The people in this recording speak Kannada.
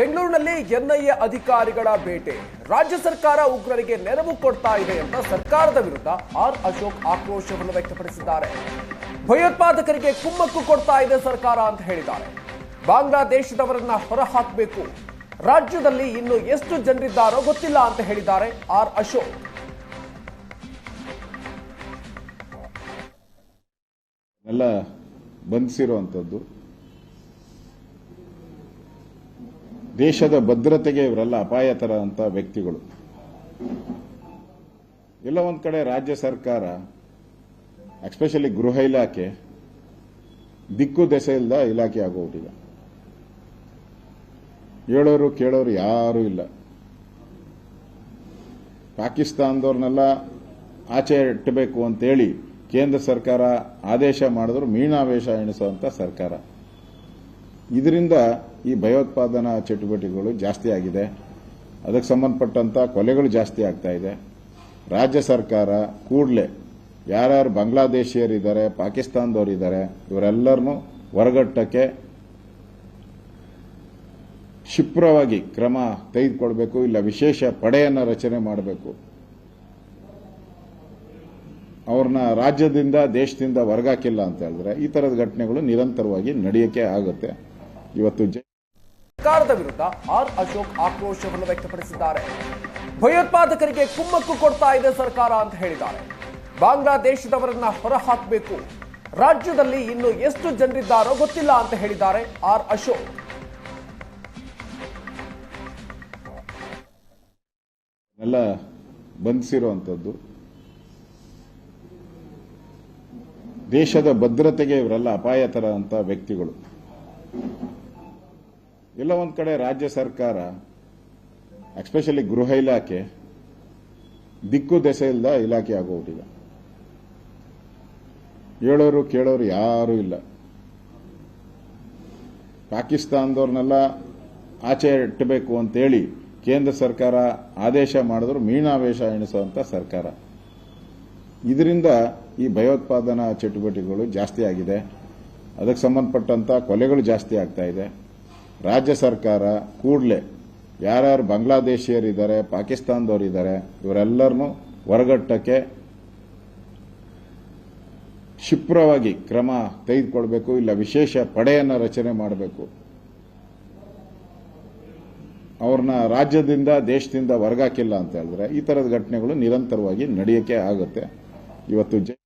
ಬೆಂಗಳೂರಿನಲ್ಲಿ ಎನ್ಐಎ ಅಧಿಕಾರಿಗಳ ಬೇಟೆ ರಾಜ್ಯ ಸರ್ಕಾರ ಉಗ್ರರಿಗೆ ನೆರವು ಕೊಡ್ತಾ ಇದೆ ಅಂತ ಸರ್ಕಾರದ ವಿರುದ್ಧ ಆರ್ ಅಶೋಕ್ ಆಕ್ರೋಶವನ್ನು ವ್ಯಕ್ತಪಡಿಸಿದ್ದಾರೆ. ಭಯೋತ್ಪಾದಕರಿಗೆ ಕುಮ್ಮಕ್ಕು ಕೊಡ್ತಾ ಇದೆ ಸರ್ಕಾರ ಅಂತ ಹೇಳಿದ್ದಾರೆ. ಬಾಂಗ್ಲಾದೇಶದವರನ್ನ ಹೊರಹಾಕಬೇಕು. ರಾಜ್ಯದಲ್ಲಿ ಇನ್ನು ಎಷ್ಟು ಜನರಿದ್ದಾರೋ ಗೊತ್ತಿಲ್ಲ ಅಂತ ಹೇಳಿದ್ದಾರೆ ಆರ್ ಅಶೋಕ್. ಎಲ್ಲ ಬಂಧಿಸಿರುವಂಥದ್ದು ದೇಶದ ಭದ್ರತೆಗೆ ಇವರೆಲ್ಲ ಅಪಾಯತರ ಅಂತ ವ್ಯಕ್ತಿಗಳು. ಎಲ್ಲ ಒಂದು ಕಡೆ ರಾಜ್ಯ ಸರ್ಕಾರ ಎಸ್ಪೆಷಲಿ ಗೃಹ ಇಲಾಖೆ, ದಿಕ್ಕು ದೆಸೆ ಇಲ್ಲದ ಇಲಾಖೆ ಆಗೋಗ್ಬಿಟ್ಟಿದೆ. ಹೇಳೋರು ಕೇಳೋರು ಯಾರೂ ಇಲ್ಲ. ಪಾಕಿಸ್ತಾನದವ್ರನ್ನೆಲ್ಲ ಆಚೆ ಇಟ್ಟಬೇಕು ಅಂತೇಳಿ ಕೇಂದ್ರ ಸರ್ಕಾರ ಆದೇಶ ಮಾಡಿದ್ರು, ಮೀನಾವೇಶ ಎಣಿಸುವಂತ ಸರ್ಕಾರ. ಇದರಿಂದ ಈ ಭಯೋತ್ಪಾದನಾ ಚಟುವಟಿಕೆಗಳು ಜಾಸ್ತಿ ಆಗಿದೆ. ಅದಕ್ಕೆ ಸಂಬಂಧಪಟ್ಟಂತ ಕೊಲೆಗಳು ಜಾಸ್ತಿ ಆಗ್ತಾ ಇದೆ. ರಾಜ್ಯ ಸರ್ಕಾರ ಕೂಡಲೇ ಯಾರ್ಯಾರು ಬಾಂಗ್ಲಾದೇಶಿಯರಿದ್ದಾರೆ, ಪಾಕಿಸ್ತಾನದವರಿದ್ದಾರೆ, ಇವರೆಲ್ಲರನ್ನೂ ಹೊರಗಟ್ಟಕ್ಕೆ ಕ್ಷಿಪ್ರವಾಗಿ ಕ್ರಮ ತೆಗೆದುಕೊಳ್ಬೇಕು, ಇಲ್ಲ ವಿಶೇಷ ಪಡೆಯನ್ನು ರಚನೆ ಮಾಡಬೇಕು. ಅವ್ರನ್ನ ರಾಜ್ಯದಿಂದ ದೇಶದಿಂದ ಹೊರಗಾಕಿಲ್ಲ ಅಂತ ಹೇಳಿದ್ರೆ ಈ ತರದ ಘಟನೆಗಳು ನಿರಂತರವಾಗಿ ನಡೆಯಕ್ಕೆ ಆಗುತ್ತೆ. ಇವತ್ತು ಸರ್ಕಾರದ ವಿರುದ್ಧ ಆರ್ ಅಶೋಕ್ ಆಕ್ರೋಶವನ್ನು ವ್ಯಕ್ತಪಡಿಸಿದ್ದಾರೆ. ಭಯೋತ್ಪಾದಕರಿಗೆ ಕುಮ್ಮಕ್ಕು ಕೊಡ್ತಾ ಇದೆ ಸರ್ಕಾರ ಅಂತ ಹೇಳಿದ್ದಾರೆ. ಬಾಂಗ್ಲಾದೇಶದವರನ್ನ ಹೊರಹಾಕಬೇಕು. ರಾಜ್ಯದಲ್ಲಿ ಇನ್ನು ಎಷ್ಟು ಜನರಿದ್ದಾರೋ ಗೊತ್ತಿಲ್ಲ ಅಂತ ಹೇಳಿದ್ದಾರೆ ಆರ್ ಅಶೋಕ್. ಎಲ್ಲ ಬಂಧಿಸಿರುವಂಥದ್ದು. ದೇಶದ ಭದ್ರತೆಗೆ ಇವರೆಲ್ಲ ಅಪಾಯತರ ಅಂತ ವ್ಯಕ್ತಿಗಳು. ಎಲ್ಲ ಒಂದು ಕಡೆ ರಾಜ್ಯ ಸರ್ಕಾರ ಎಸ್ಪೆಷಲಿ ಗೃಹ ಇಲಾಖೆ, ದಿಕ್ಕು ದೆಸೆ ಇಲ್ಲದ ಇಲಾಖೆ ಆಗೋಗ್ಬಿಟ್ಟಿದೆ. ಹೇಳೋರು ಕೇಳೋರು ಯಾರೂ ಇಲ್ಲ. ಪಾಕಿಸ್ತಾನದವ್ರನ್ನೆಲ್ಲ ಆಚೆ ಇಟ್ಟಬೇಕು ಅಂತೇಳಿ ಕೇಂದ್ರ ಸರ್ಕಾರ ಆದೇಶ ಮಾಡಿದ್ರು ಮೀನಾವೇಶ ಎಣಿಸುವಂತ ಸರ್ಕಾರ. ಇದರಿಂದ ಈ ಭಯೋತ್ಪಾದನಾ ಚಟುವಟಿಕೆಗಳು ಜಾಸ್ತಿ ಆಗಿದೆ. ಅದಕ್ಕೆ ಸಂಬಂಧಪಟ್ಟಂತ ಕೊಲೆಗಳು ಜಾಸ್ತಿ ಆಗ್ತಾ ಇದೆ. ರಾಜ್ಯ ಸರ್ಕಾರ ಕೂಡಲೇ ಯಾರ್ಯಾರು ಬಾಂಗ್ಲಾದೇಶಿಯರಿದ್ದಾರೆ, ಪಾಕಿಸ್ತಾನದವರಿದ್ದಾರೆ, ಇವರೆಲ್ಲರನ್ನೂ ಹೊರಗಟ್ಟಕ್ಕೆ ಕ್ಷಿಪ್ರವಾಗಿ ಕ್ರಮ ತೆಗೆದುಕೊಳ್ಬೇಕು, ಇಲ್ಲ ವಿಶೇಷ ಪಡೆಯನ್ನು ರಚನೆ ಮಾಡಬೇಕು. ಅವ್ರನ್ನ ರಾಜ್ಯದಿಂದ, ದೇಶದಿಂದ ಹೊರಗಾಕಿಲ್ಲ ಅಂತ ಹೇಳಿದ್ರೆ ಈ ತರದ ಘಟನೆಗಳು ನಿರಂತರವಾಗಿ ನಡೆಯಕ್ಕೆ ಆಗುತ್ತೆ. ಇವತ್ತು